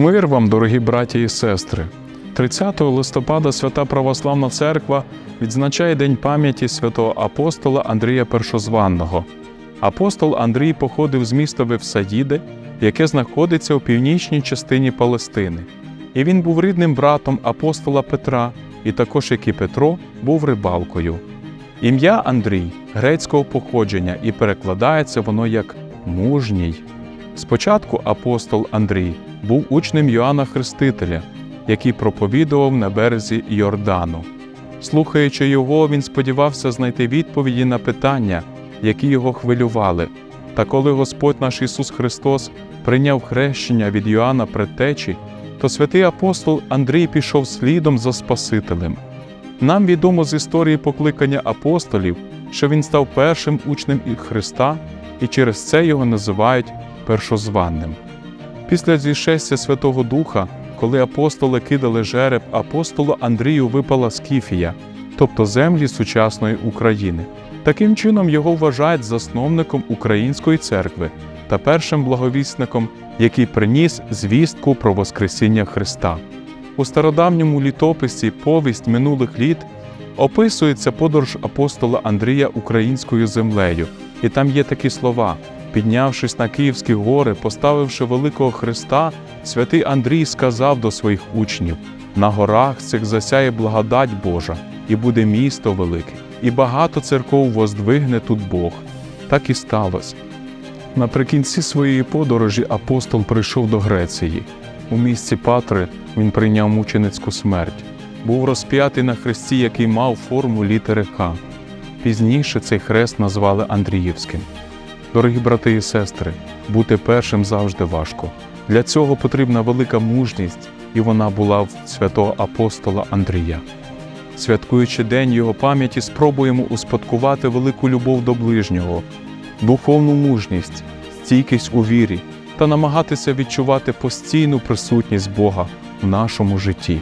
Мир вам, дорогі браті і сестри. 30 листопада Свята Православна Церква відзначає День пам'яті святого апостола Андрія Першозванного. Апостол Андрій походив з міста Вевсаїде, яке знаходиться у північній частині Палестини. І він був рідним братом апостола Петра, і також як і Петро, був рибалкою. Ім'я Андрій грецького походження і перекладається воно як мужній. Спочатку апостол Андрій був учнем Йоанна Хрестителя, який проповідував на березі Йордану. Слухаючи його, він сподівався знайти відповіді на питання, які його хвилювали. Та коли Господь наш Ісус Христос прийняв хрещення від Йоанна Предтечі, то святий апостол Андрій пішов слідом за Спасителем. Нам відомо з історії покликання апостолів, що він став першим учнем Христа, і через це його називають першозванним. Після зішестя Святого Духа, коли апостоли кидали жереб, апостолу Андрію випала Скіфія, тобто землі сучасної України. Таким чином його вважають засновником Української церкви та першим благовісником, який приніс звістку про Воскресіння Христа. У стародавньому літописі Повість минулих літ описується подорож апостола Андрія українською землею, і там є такі слова. Піднявшись на Київські гори, поставивши великого Христа, святий Андрій сказав до своїх учнів: на горах цих засяє благодать Божа, і буде місто велике, і багато церков воздвигне тут Бог. Так і сталося. Наприкінці своєї подорожі апостол прийшов до Греції. У місті Патри він прийняв мученицьку смерть. Був розп'ятий на хресті, який мав форму літери Х. Пізніше цей хрест назвали Андріївським. Дорогі брати і сестри, бути першим завжди важко. Для цього потрібна велика мужність, і вона була в святого апостола Андрія. Святкуючи день його пам'яті, спробуємо успадкувати велику любов до ближнього, духовну мужність, стійкість у вірі та намагатися відчувати постійну присутність Бога в нашому житті.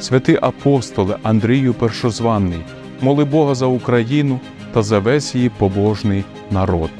Святий апостоле Андрію Першозванний, моли Бога за Україну та за весь її побожний народ.